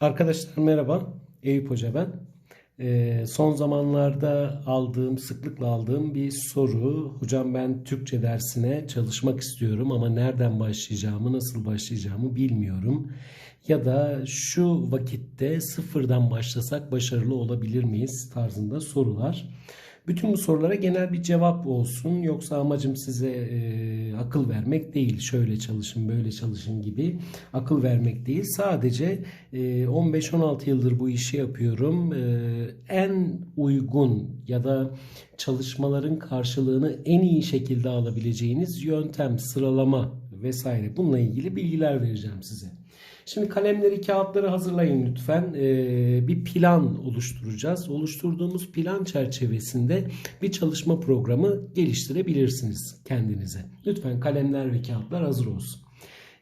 Arkadaşlar merhaba. Eyüp Hoca ben. Ee, son zamanlarda aldığım, sıklıkla aldığım bir soru. Hocam ben Türkçe dersine çalışmak istiyorum ama nereden başlayacağımı, nasıl başlayacağımı bilmiyorum. Ya da şu vakitte sıfırdan başlasak başarılı olabilir miyiz tarzında sorular. Bütün bu sorulara genel bir cevap olsun. Yoksa amacım size e, akıl vermek değil. Şöyle çalışın, böyle çalışın gibi akıl vermek değil. Sadece e, 15-16 yıldır bu işi yapıyorum. E, en uygun ya da çalışmaların karşılığını en iyi şekilde alabileceğiniz yöntem, sıralama vesaire bununla ilgili bilgiler vereceğim size. Şimdi kalemleri, kağıtları hazırlayın lütfen. Ee, bir plan oluşturacağız. Oluşturduğumuz plan çerçevesinde bir çalışma programı geliştirebilirsiniz kendinize. Lütfen kalemler ve kağıtlar hazır olsun.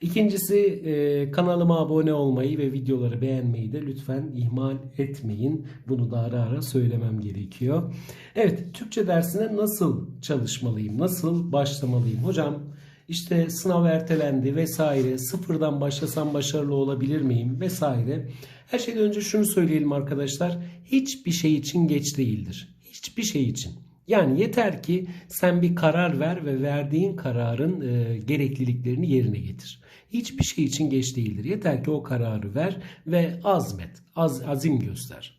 İkincisi e, kanalıma abone olmayı ve videoları beğenmeyi de lütfen ihmal etmeyin. Bunu da ara ara söylemem gerekiyor. Evet, Türkçe dersine nasıl çalışmalıyım, nasıl başlamalıyım? Hocam işte sınav ertelendi vesaire sıfırdan başlasam başarılı olabilir miyim vesaire. Her şeyden önce şunu söyleyelim arkadaşlar. Hiçbir şey için geç değildir. Hiçbir şey için. Yani yeter ki sen bir karar ver ve verdiğin kararın e, gerekliliklerini yerine getir. Hiçbir şey için geç değildir. Yeter ki o kararı ver ve azmet, az, azim göster.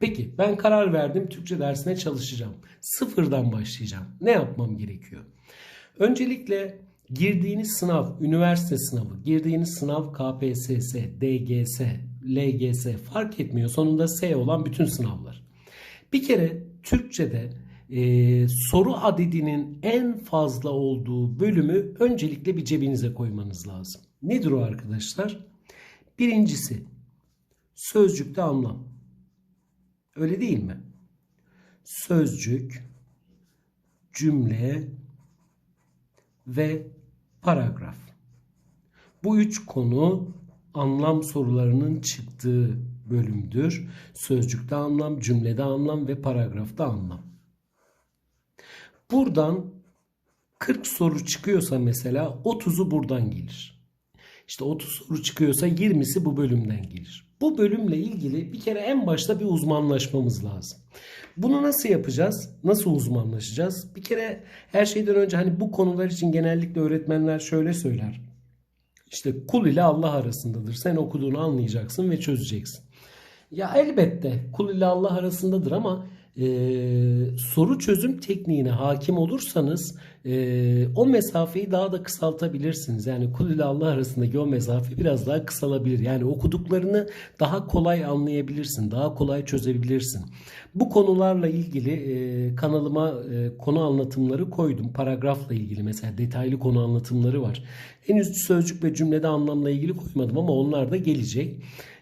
Peki ben karar verdim Türkçe dersine çalışacağım. Sıfırdan başlayacağım. Ne yapmam gerekiyor? Öncelikle girdiğiniz sınav, üniversite sınavı, girdiğiniz sınav KPSS, DGS, LGS fark etmiyor. Sonunda S olan bütün sınavlar. Bir kere Türkçe'de e, soru adedinin en fazla olduğu bölümü öncelikle bir cebinize koymanız lazım. Nedir o arkadaşlar? Birincisi sözcükte anlam. Öyle değil mi? Sözcük, cümle, ve paragraf. Bu üç konu anlam sorularının çıktığı bölümdür. Sözcükte anlam, cümlede anlam ve paragrafta anlam. Buradan 40 soru çıkıyorsa mesela 30'u buradan gelir. İşte 30 soru çıkıyorsa 20'si bu bölümden gelir. Bu bölümle ilgili bir kere en başta bir uzmanlaşmamız lazım. Bunu nasıl yapacağız? Nasıl uzmanlaşacağız? Bir kere her şeyden önce hani bu konular için genellikle öğretmenler şöyle söyler. İşte kul ile Allah arasındadır. Sen okuduğunu anlayacaksın ve çözeceksin. Ya elbette kul ile Allah arasındadır ama e, soru çözüm tekniğine hakim olursanız e, o mesafeyi daha da kısaltabilirsiniz. Yani kul ile Allah arasındaki o mesafe biraz daha kısalabilir. Yani okuduklarını daha kolay anlayabilirsin, daha kolay çözebilirsin. Bu konularla ilgili e, kanalıma e, konu anlatımları koydum. Paragrafla ilgili mesela detaylı konu anlatımları var. Henüz sözcük ve cümlede anlamla ilgili koymadım ama onlar da gelecek.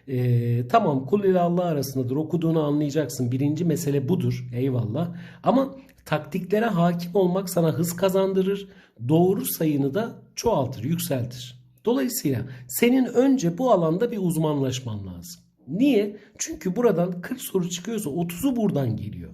Ee, tamam kul ile Allah arasındadır okuduğunu anlayacaksın. Birinci mesele budur eyvallah. Ama taktiklere hakim olmak sana hız kazandırır. Doğru sayını da çoğaltır, yükseltir. Dolayısıyla senin önce bu alanda bir uzmanlaşman lazım. Niye? Çünkü buradan 40 soru çıkıyorsa 30'u buradan geliyor.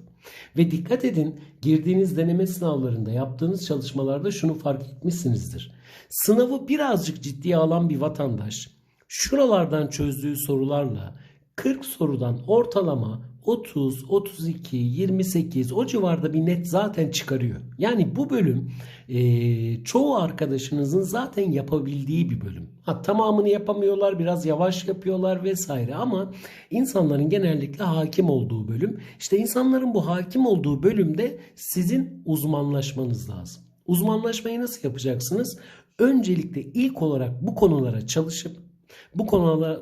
Ve dikkat edin girdiğiniz deneme sınavlarında yaptığınız çalışmalarda şunu fark etmişsinizdir. Sınavı birazcık ciddiye alan bir vatandaş şuralardan çözdüğü sorularla 40 sorudan ortalama 30, 32, 28 o civarda bir net zaten çıkarıyor. Yani bu bölüm e, çoğu arkadaşınızın zaten yapabildiği bir bölüm. Ha, tamamını yapamıyorlar, biraz yavaş yapıyorlar vesaire ama insanların genellikle hakim olduğu bölüm. İşte insanların bu hakim olduğu bölümde sizin uzmanlaşmanız lazım. Uzmanlaşmayı nasıl yapacaksınız? Öncelikle ilk olarak bu konulara çalışıp bu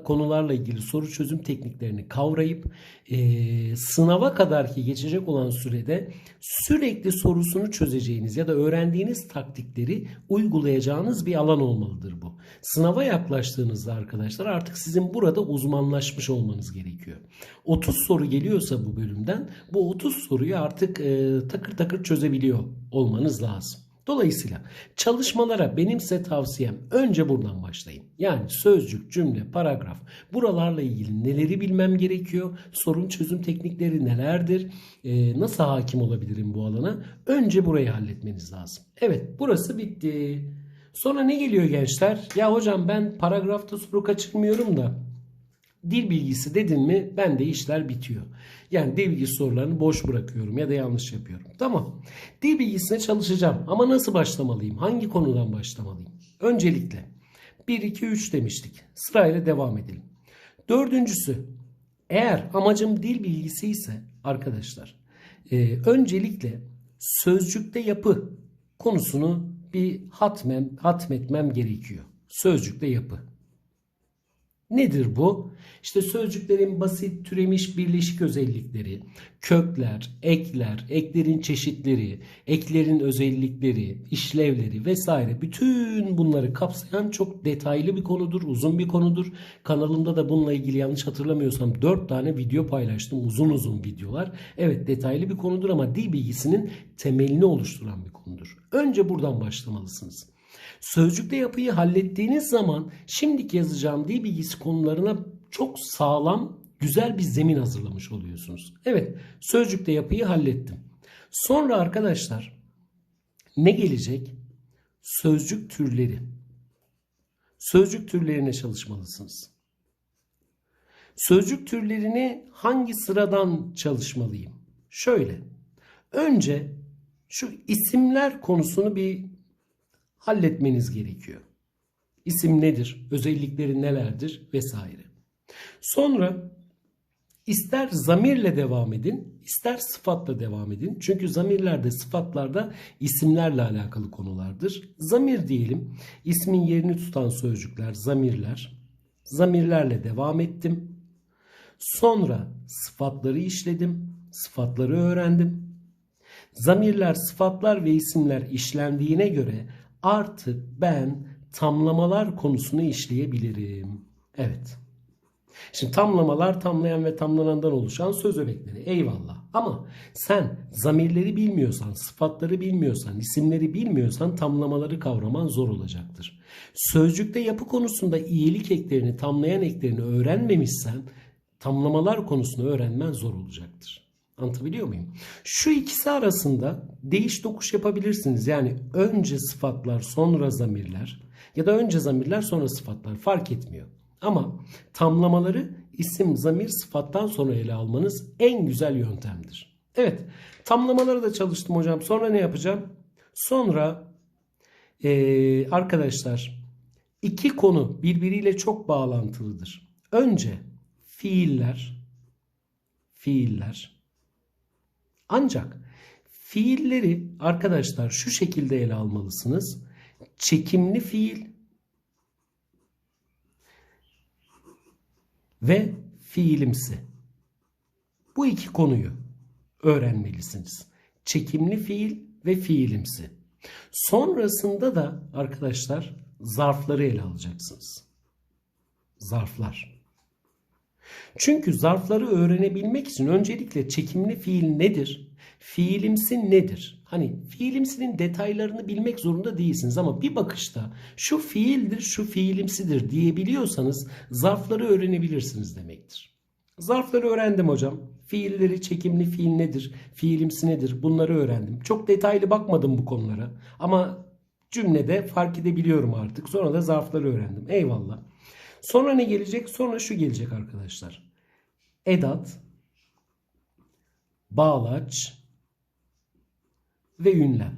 konularla, ilgili soru çözüm tekniklerini kavrayıp e, sınava kadar ki geçecek olan sürede sürekli sorusunu çözeceğiniz ya da öğrendiğiniz taktikleri uygulayacağınız bir alan olmalıdır bu. Sınava yaklaştığınızda arkadaşlar artık sizin burada uzmanlaşmış olmanız gerekiyor. 30 soru geliyorsa bu bölümden bu 30 soruyu artık e, takır takır çözebiliyor olmanız lazım. Dolayısıyla çalışmalara benim size tavsiyem önce buradan başlayın. Yani sözcük, cümle, paragraf buralarla ilgili neleri bilmem gerekiyor? Sorun çözüm teknikleri nelerdir? Ee, nasıl hakim olabilirim bu alana? Önce burayı halletmeniz lazım. Evet burası bitti. Sonra ne geliyor gençler? Ya hocam ben paragrafta soru kaçırmıyorum da dil bilgisi dedin mi bende işler bitiyor. Yani dil bilgisi sorularını boş bırakıyorum ya da yanlış yapıyorum. Tamam. Dil bilgisine çalışacağım ama nasıl başlamalıyım? Hangi konudan başlamalıyım? Öncelikle 1, 2, 3 demiştik. Sırayla devam edelim. Dördüncüsü eğer amacım dil bilgisi ise arkadaşlar e, öncelikle sözcükte yapı konusunu bir hatmem, hatmetmem gerekiyor. Sözcükte yapı. Nedir bu? İşte sözcüklerin basit türemiş birleşik özellikleri, kökler, ekler, eklerin çeşitleri, eklerin özellikleri, işlevleri vesaire bütün bunları kapsayan çok detaylı bir konudur, uzun bir konudur. Kanalımda da bununla ilgili yanlış hatırlamıyorsam 4 tane video paylaştım. Uzun uzun videolar. Evet detaylı bir konudur ama dil bilgisinin temelini oluşturan bir konudur. Önce buradan başlamalısınız. Sözcükte yapıyı hallettiğiniz zaman şimdiki yazacağım dil bilgisi konularına çok sağlam, güzel bir zemin hazırlamış oluyorsunuz. Evet, sözcükte yapıyı hallettim. Sonra arkadaşlar ne gelecek? Sözcük türleri. Sözcük türlerine çalışmalısınız. Sözcük türlerini hangi sıradan çalışmalıyım? Şöyle. Önce şu isimler konusunu bir halletmeniz gerekiyor. İsim nedir? Özellikleri nelerdir? Vesaire. Sonra ister zamirle devam edin, ister sıfatla devam edin. Çünkü zamirlerde, sıfatlarda isimlerle alakalı konulardır. Zamir diyelim, ismin yerini tutan sözcükler, zamirler. Zamirlerle devam ettim. Sonra sıfatları işledim, sıfatları öğrendim. Zamirler, sıfatlar ve isimler işlendiğine göre artık ben tamlamalar konusunu işleyebilirim. Evet. Şimdi tamlamalar tamlayan ve tamlanandan oluşan söz öbekleri. Eyvallah. Ama sen zamirleri bilmiyorsan, sıfatları bilmiyorsan, isimleri bilmiyorsan tamlamaları kavraman zor olacaktır. Sözcükte yapı konusunda iyilik eklerini, tamlayan eklerini öğrenmemişsen tamlamalar konusunu öğrenmen zor olacaktır. Anlatabiliyor muyum? Şu ikisi arasında değiş dokuş yapabilirsiniz. Yani önce sıfatlar sonra zamirler ya da önce zamirler sonra sıfatlar fark etmiyor. Ama tamlamaları isim, zamir, sıfattan sonra ele almanız en güzel yöntemdir. Evet tamlamaları da çalıştım hocam. Sonra ne yapacağım? Sonra ee, arkadaşlar iki konu birbiriyle çok bağlantılıdır. Önce fiiller, fiiller ancak fiilleri arkadaşlar şu şekilde ele almalısınız. Çekimli fiil ve fiilimsi. Bu iki konuyu öğrenmelisiniz. Çekimli fiil ve fiilimsi. Sonrasında da arkadaşlar zarfları ele alacaksınız. Zarflar. Çünkü zarfları öğrenebilmek için öncelikle çekimli fiil nedir? Fiilimsi nedir? Hani fiilimsinin detaylarını bilmek zorunda değilsiniz ama bir bakışta şu fiildir, şu fiilimsidir diyebiliyorsanız zarfları öğrenebilirsiniz demektir. Zarfları öğrendim hocam. Fiilleri, çekimli fiil nedir? Fiilimsi nedir? Bunları öğrendim. Çok detaylı bakmadım bu konulara. Ama cümlede fark edebiliyorum artık. Sonra da zarfları öğrendim. Eyvallah. Sonra ne gelecek? Sonra şu gelecek arkadaşlar. Edat, bağlaç ve ünlem.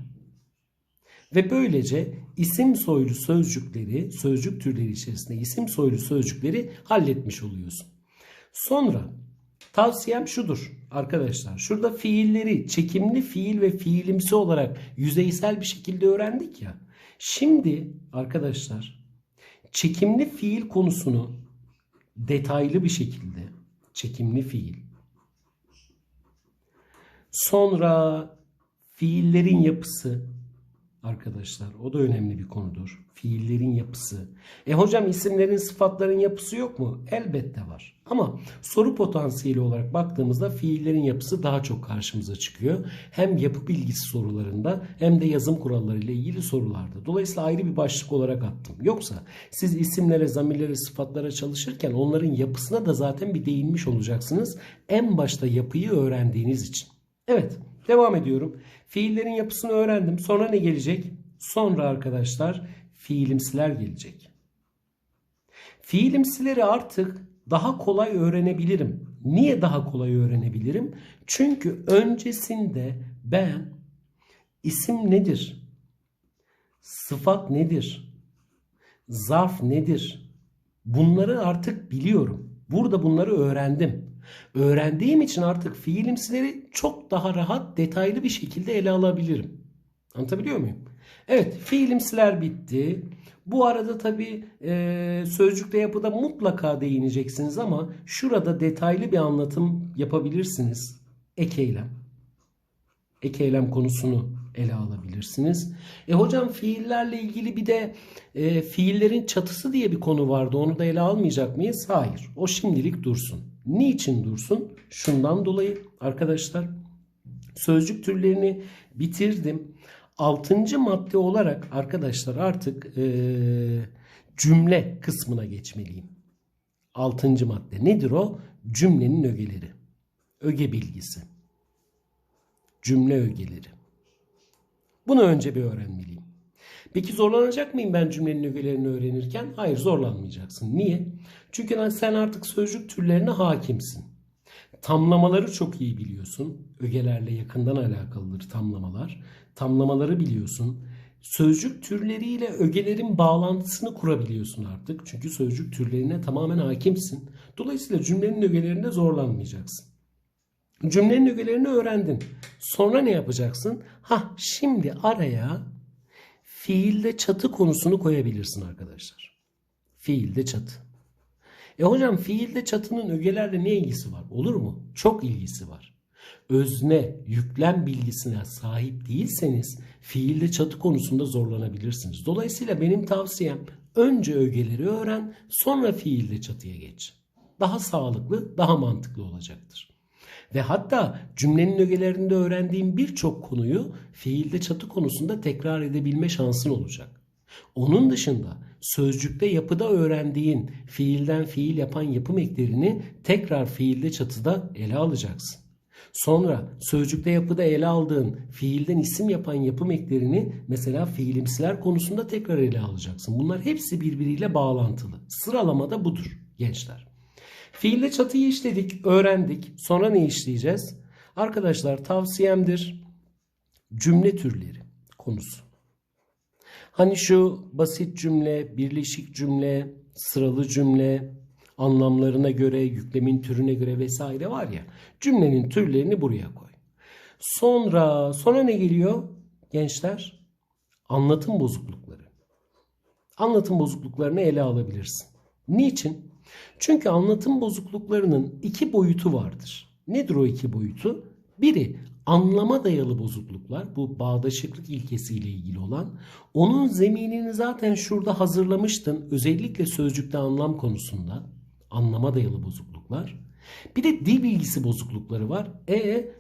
Ve böylece isim soylu sözcükleri, sözcük türleri içerisinde isim soylu sözcükleri halletmiş oluyorsun. Sonra tavsiyem şudur arkadaşlar. Şurada fiilleri çekimli fiil ve fiilimsi olarak yüzeysel bir şekilde öğrendik ya. Şimdi arkadaşlar çekimli fiil konusunu detaylı bir şekilde çekimli fiil. Sonra fiillerin yapısı arkadaşlar o da önemli bir konudur. Fiillerin yapısı. E hocam isimlerin sıfatların yapısı yok mu? Elbette var. Ama soru potansiyeli olarak baktığımızda fiillerin yapısı daha çok karşımıza çıkıyor. Hem yapı bilgisi sorularında hem de yazım kuralları ile ilgili sorularda. Dolayısıyla ayrı bir başlık olarak attım. Yoksa siz isimlere, zamirlere, sıfatlara çalışırken onların yapısına da zaten bir değinmiş olacaksınız. En başta yapıyı öğrendiğiniz için. Evet, devam ediyorum. Fiillerin yapısını öğrendim. Sonra ne gelecek? Sonra arkadaşlar fiilimsiler gelecek. Fiilimsileri artık daha kolay öğrenebilirim. Niye daha kolay öğrenebilirim? Çünkü öncesinde ben isim nedir? Sıfat nedir? Zarf nedir? Bunları artık biliyorum. Burada bunları öğrendim. Öğrendiğim için artık fiilimsileri çok daha rahat, detaylı bir şekilde ele alabilirim. Anlatabiliyor muyum? Evet, fiilimsiler bitti. Bu arada tabii e, sözcükte yapıda mutlaka değineceksiniz ama şurada detaylı bir anlatım yapabilirsiniz. Ek eylem. Ek eylem konusunu ele alabilirsiniz. E hocam fiillerle ilgili bir de e, fiillerin çatısı diye bir konu vardı. Onu da ele almayacak mıyız? Hayır. O şimdilik dursun. Niçin dursun? Şundan dolayı arkadaşlar sözcük türlerini bitirdim. Altıncı madde olarak arkadaşlar artık e, cümle kısmına geçmeliyim. Altıncı madde nedir o? Cümlenin ögeleri. Öge bilgisi. Cümle ögeleri. Bunu önce bir öğrenmeliyim. Peki zorlanacak mıyım ben cümlenin ögelerini öğrenirken? Hayır zorlanmayacaksın. Niye? Çünkü sen artık sözcük türlerine hakimsin. Tamlamaları çok iyi biliyorsun. Ögelerle yakından alakalıdır tamlamalar. Tamlamaları biliyorsun. Sözcük türleriyle ögelerin bağlantısını kurabiliyorsun artık. Çünkü sözcük türlerine tamamen hakimsin. Dolayısıyla cümlenin ögelerinde zorlanmayacaksın. Cümlenin ögelerini öğrendin. Sonra ne yapacaksın? Ha şimdi araya fiilde çatı konusunu koyabilirsin arkadaşlar. Fiilde çatı. E hocam fiilde çatının ögelerle ne ilgisi var? Olur mu? Çok ilgisi var. Özne, yüklem bilgisine sahip değilseniz fiilde çatı konusunda zorlanabilirsiniz. Dolayısıyla benim tavsiyem önce ögeleri öğren, sonra fiilde çatıya geç. Daha sağlıklı, daha mantıklı olacaktır. Ve hatta cümlenin ögelerinde öğrendiğim birçok konuyu fiilde çatı konusunda tekrar edebilme şansın olacak. Onun dışında sözcükte yapıda öğrendiğin fiilden fiil yapan yapım eklerini tekrar fiilde çatıda ele alacaksın. Sonra sözcükte yapıda ele aldığın fiilden isim yapan yapım eklerini mesela fiilimsiler konusunda tekrar ele alacaksın. Bunlar hepsi birbiriyle bağlantılı. Sıralamada budur gençler. Fiilde çatıyı işledik, öğrendik. Sonra ne işleyeceğiz? Arkadaşlar tavsiyemdir cümle türleri konusu. Hani şu basit cümle, birleşik cümle, sıralı cümle, anlamlarına göre, yüklemin türüne göre vesaire var ya. Cümlenin türlerini buraya koy. Sonra, sonra ne geliyor gençler? Anlatım bozuklukları. Anlatım bozukluklarını ele alabilirsin. Niçin? Çünkü anlatım bozukluklarının iki boyutu vardır. Nedir o iki boyutu? Biri anlama dayalı bozukluklar bu bağdaşıklık ilkesiyle ilgili olan. Onun zeminini zaten şurada hazırlamıştın özellikle sözcükte anlam konusunda anlama dayalı bozukluklar. Bir de dil bilgisi bozuklukları var. E,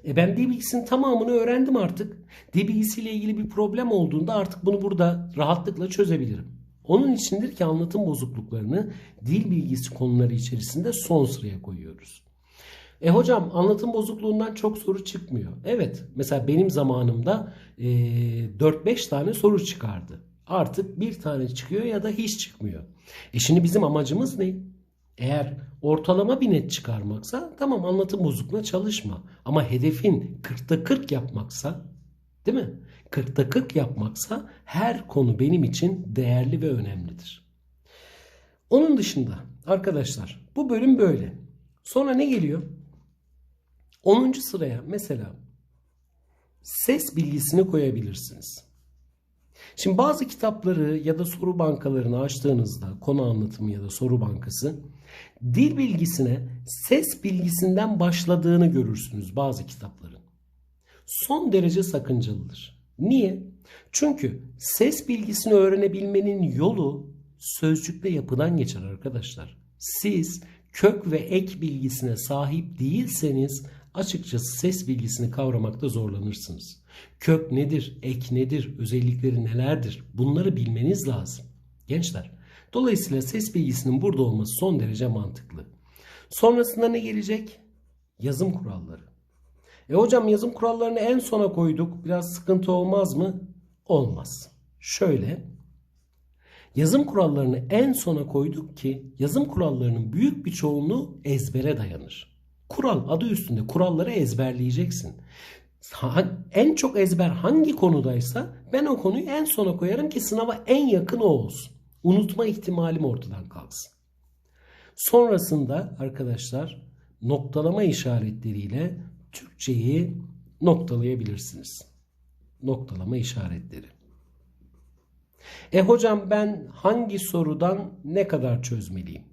e ben dil bilgisinin tamamını öğrendim artık. Dil bilgisiyle ilgili bir problem olduğunda artık bunu burada rahatlıkla çözebilirim. Onun içindir ki anlatım bozukluklarını dil bilgisi konuları içerisinde son sıraya koyuyoruz. E hocam anlatım bozukluğundan çok soru çıkmıyor. Evet mesela benim zamanımda e, 4-5 tane soru çıkardı. Artık bir tane çıkıyor ya da hiç çıkmıyor. E şimdi bizim amacımız ne? Eğer ortalama bir net çıkarmaksa tamam anlatım bozukluğuna çalışma. Ama hedefin 40'ta 40 yapmaksa değil mi? 40'ta 40 yapmaksa her konu benim için değerli ve önemlidir. Onun dışında arkadaşlar bu bölüm böyle. Sonra ne geliyor? 10. sıraya mesela ses bilgisini koyabilirsiniz. Şimdi bazı kitapları ya da soru bankalarını açtığınızda konu anlatımı ya da soru bankası dil bilgisine ses bilgisinden başladığını görürsünüz bazı kitapların. Son derece sakıncalıdır. Niye? Çünkü ses bilgisini öğrenebilmenin yolu sözcükle yapıdan geçer arkadaşlar. Siz kök ve ek bilgisine sahip değilseniz açıkçası ses bilgisini kavramakta zorlanırsınız. Kök nedir, ek nedir, özellikleri nelerdir bunları bilmeniz lazım. Gençler, dolayısıyla ses bilgisinin burada olması son derece mantıklı. Sonrasında ne gelecek? Yazım kuralları. E hocam yazım kurallarını en sona koyduk. Biraz sıkıntı olmaz mı? Olmaz. Şöyle. Yazım kurallarını en sona koyduk ki yazım kurallarının büyük bir çoğunluğu ezbere dayanır. Kural adı üstünde kuralları ezberleyeceksin. En çok ezber hangi konudaysa ben o konuyu en sona koyarım ki sınava en yakın o olsun. Unutma ihtimalim ortadan kalksın. Sonrasında arkadaşlar noktalama işaretleriyle Türkçeyi noktalayabilirsiniz. Noktalama işaretleri. E hocam ben hangi sorudan ne kadar çözmeliyim?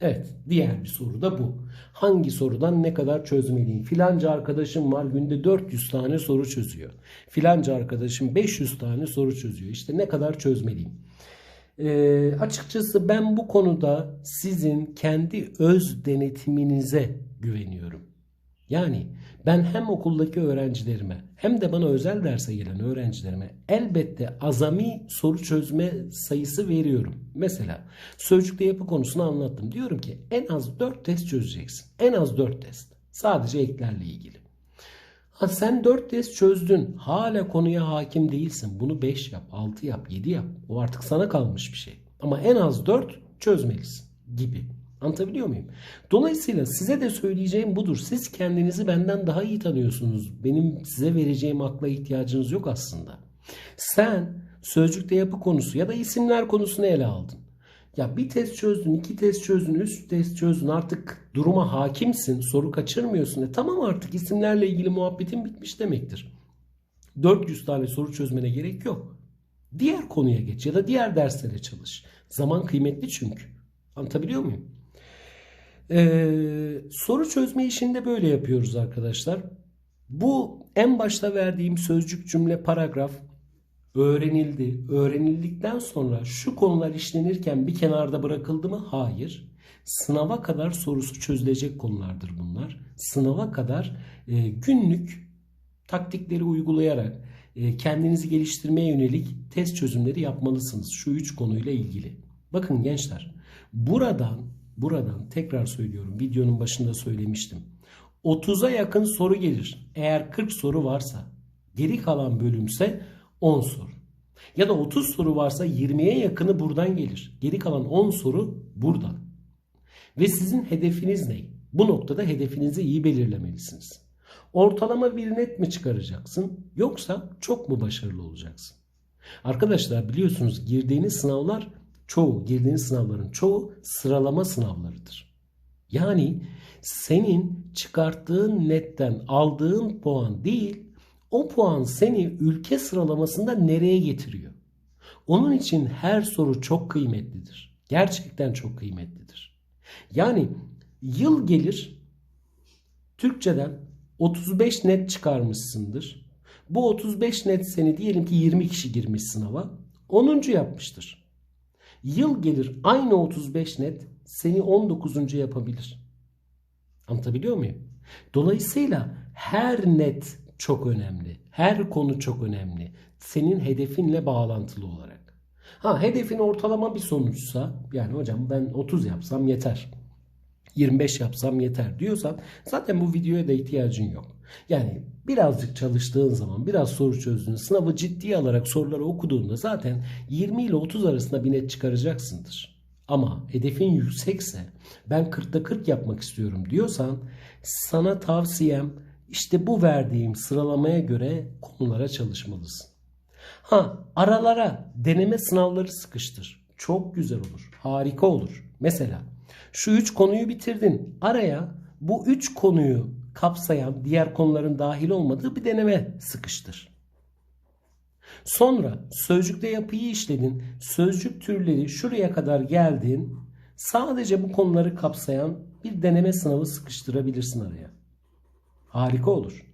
Evet, diğer bir soru da bu. Hangi sorudan ne kadar çözmeliyim? Filanca arkadaşım var günde 400 tane soru çözüyor. Filanca arkadaşım 500 tane soru çözüyor. İşte ne kadar çözmeliyim? Ee, açıkçası ben bu konuda sizin kendi öz denetiminize güveniyorum. Yani ben hem okuldaki öğrencilerime hem de bana özel derse gelen öğrencilerime elbette azami soru çözme sayısı veriyorum. Mesela sözcükte yapı konusunu anlattım. Diyorum ki en az 4 test çözeceksin. En az 4 test. Sadece eklerle ilgili. Ha sen 4 test çözdün. Hala konuya hakim değilsin. Bunu 5 yap, 6 yap, 7 yap. O artık sana kalmış bir şey. Ama en az 4 çözmelisin gibi. Anlatabiliyor muyum? Dolayısıyla size de söyleyeceğim budur. Siz kendinizi benden daha iyi tanıyorsunuz. Benim size vereceğim akla ihtiyacınız yok aslında. Sen sözcükte yapı konusu ya da isimler konusunu ele aldın. Ya bir test çözdün, iki test çözdün, üç test çözdün artık duruma hakimsin, soru kaçırmıyorsun. E tamam artık isimlerle ilgili muhabbetin bitmiş demektir. 400 tane soru çözmene gerek yok. Diğer konuya geç ya da diğer derslere çalış. Zaman kıymetli çünkü. Anlatabiliyor muyum? Ee, soru çözme işinde böyle yapıyoruz arkadaşlar. Bu en başta verdiğim sözcük cümle paragraf öğrenildi. Öğrenildikten sonra şu konular işlenirken bir kenarda bırakıldı mı? Hayır. Sınava kadar sorusu çözülecek konulardır bunlar. Sınava kadar e, günlük taktikleri uygulayarak e, kendinizi geliştirmeye yönelik test çözümleri yapmalısınız şu üç konuyla ilgili. Bakın gençler buradan buradan tekrar söylüyorum videonun başında söylemiştim. 30'a yakın soru gelir. Eğer 40 soru varsa geri kalan bölümse 10 soru. Ya da 30 soru varsa 20'ye yakını buradan gelir. Geri kalan 10 soru buradan. Ve sizin hedefiniz ne? Bu noktada hedefinizi iyi belirlemelisiniz. Ortalama bir net mi çıkaracaksın yoksa çok mu başarılı olacaksın? Arkadaşlar biliyorsunuz girdiğiniz sınavlar çoğu, girdiğiniz sınavların çoğu sıralama sınavlarıdır. Yani senin çıkarttığın netten aldığın puan değil, o puan seni ülke sıralamasında nereye getiriyor? Onun için her soru çok kıymetlidir. Gerçekten çok kıymetlidir. Yani yıl gelir Türkçeden 35 net çıkarmışsındır. Bu 35 net seni diyelim ki 20 kişi girmiş sınava. 10. yapmıştır. Yıl gelir aynı 35 net seni 19. yapabilir. Anlatabiliyor muyum? Dolayısıyla her net çok önemli. Her konu çok önemli. Senin hedefinle bağlantılı olarak. Ha hedefin ortalama bir sonuçsa yani hocam ben 30 yapsam yeter. 25 yapsam yeter diyorsan zaten bu videoya da ihtiyacın yok. Yani birazcık çalıştığın zaman, biraz soru çözdüğün, sınavı ciddiye alarak soruları okuduğunda zaten 20 ile 30 arasında bir net çıkaracaksındır. Ama hedefin yüksekse ben 40'ta 40 yapmak istiyorum diyorsan sana tavsiyem işte bu verdiğim sıralamaya göre konulara çalışmalısın. Ha aralara deneme sınavları sıkıştır. Çok güzel olur. Harika olur. Mesela şu üç konuyu bitirdin. Araya bu üç konuyu kapsayan diğer konuların dahil olmadığı bir deneme sıkıştır. Sonra sözcükte yapıyı işledin. Sözcük türleri şuraya kadar geldin. Sadece bu konuları kapsayan bir deneme sınavı sıkıştırabilirsin araya. Harika olur.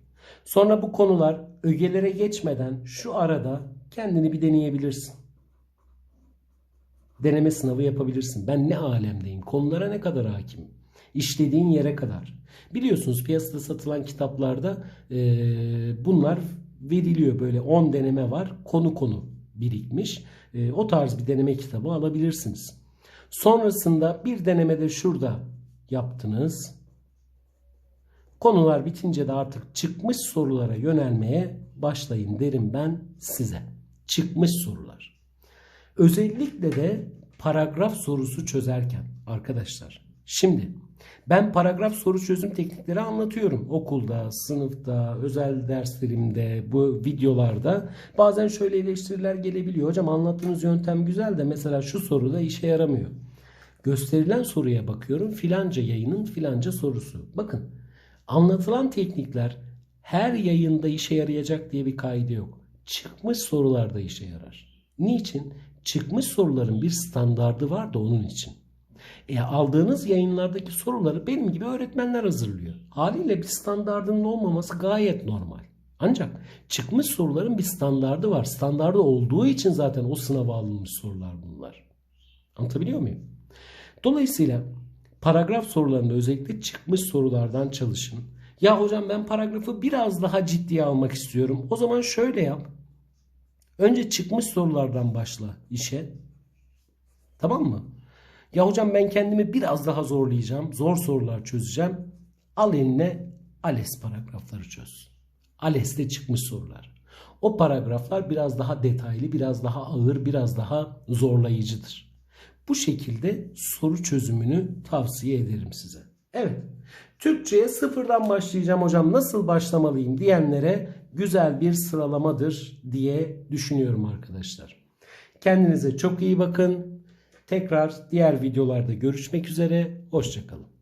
Sonra bu konular ögelere geçmeden şu arada kendini bir deneyebilirsin. Deneme sınavı yapabilirsin. Ben ne alemdeyim? Konulara ne kadar hakimim? İşlediğin yere kadar. Biliyorsunuz piyasada satılan kitaplarda e, bunlar veriliyor. Böyle 10 deneme var. Konu konu birikmiş. E, o tarz bir deneme kitabı alabilirsiniz. Sonrasında bir denemede şurada yaptınız. Konular bitince de artık çıkmış sorulara yönelmeye başlayın derim ben size. Çıkmış sorular. Özellikle de paragraf sorusu çözerken arkadaşlar. Şimdi ben paragraf soru çözüm teknikleri anlatıyorum. Okulda, sınıfta, özel derslerimde, bu videolarda bazen şöyle eleştiriler gelebiliyor. Hocam anlattığınız yöntem güzel de mesela şu soruda işe yaramıyor. Gösterilen soruya bakıyorum. Filanca yayının filanca sorusu. Bakın anlatılan teknikler her yayında işe yarayacak diye bir kaide yok. Çıkmış sorularda işe yarar. Niçin? Çıkmış soruların bir standardı var da onun için. E, aldığınız yayınlardaki soruları benim gibi öğretmenler hazırlıyor. Haliyle bir standardının olmaması gayet normal. Ancak çıkmış soruların bir standardı var. Standardı olduğu için zaten o sınava alınmış sorular bunlar. Anlatabiliyor muyum? Dolayısıyla paragraf sorularında özellikle çıkmış sorulardan çalışın. Ya hocam ben paragrafı biraz daha ciddiye almak istiyorum. O zaman şöyle yap. Önce çıkmış sorulardan başla işe. Tamam mı? Ya hocam ben kendimi biraz daha zorlayacağım. Zor sorular çözeceğim. Al eline ALES paragrafları çöz. ALES'te çıkmış sorular. O paragraflar biraz daha detaylı, biraz daha ağır, biraz daha zorlayıcıdır. Bu şekilde soru çözümünü tavsiye ederim size. Evet. Türkçe'ye sıfırdan başlayacağım hocam nasıl başlamalıyım diyenlere güzel bir sıralamadır diye düşünüyorum arkadaşlar. Kendinize çok iyi bakın. Tekrar diğer videolarda görüşmek üzere. Hoşçakalın.